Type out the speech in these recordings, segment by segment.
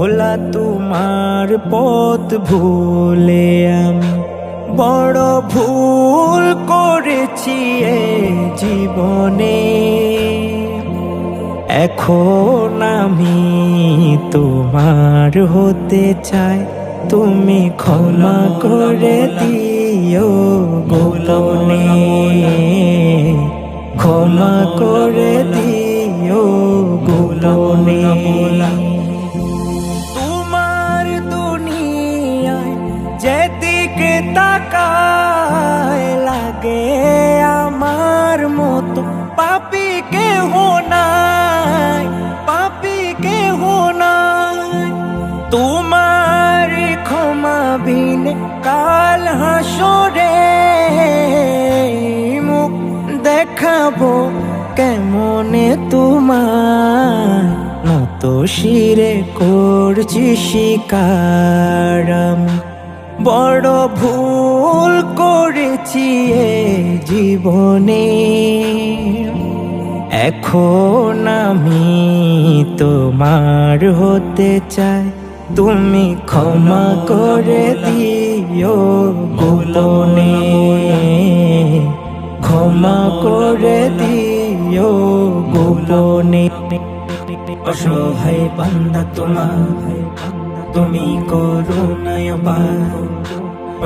মৌলা তোমার পথ ভুলে আমি। বড় ভুল করেছি এ জীবনে। এখন আমি তোমার হতে চাই। তুমি ক্ষমা করে দিও গোলনে ক্ষমা করে দিও গোলনে কেমনে তোমার নত শিরে করছি শিকার বড় ভুল করেছি এ জীবনে। এখন আমি তোমার হতে চাই। তুমি ক্ষমা করে দিও গোলনে ক্ষমা করে দিও গোলনে অসহায় বান্দা তোমার, তুমি করুণায়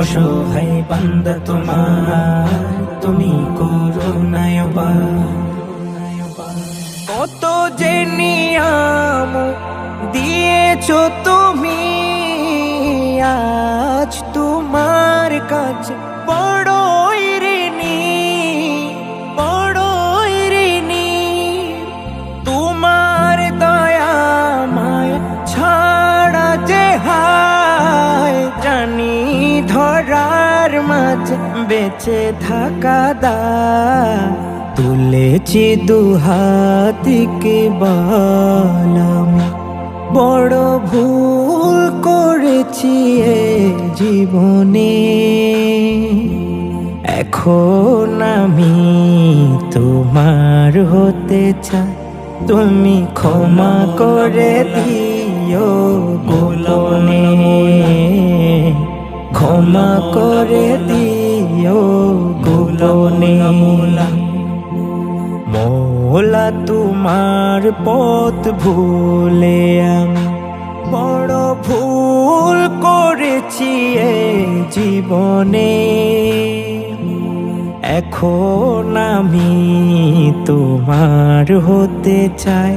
অসহায় বান্দা তোমার, তুমি করুণায় কত যে নিয়াম দিয়েছ তুমি, আজ তোমার কাছে বেঁচে থাকা দা তুলেছি দুহাতিকে বালাম বড় ভুল করেছি এ জীবনে। এখন আমি তোমার হতে চাই। তুমি ক্ষমা করে দিও গোলনে ক্ষমা করে দিও গোলনে মোলা তোমার পথ ভুলে আমি বড় ভুল করেছি এ জীবনে। এখন আমি তোমার হতে চাই,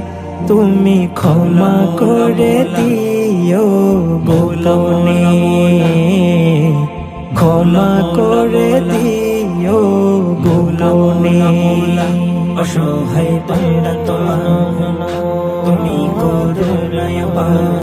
তুমি ক্ষমা করে দিও গোলনে ক্ষমা করে দিও গোলনে অসহায় বান্দা তোমার তুমি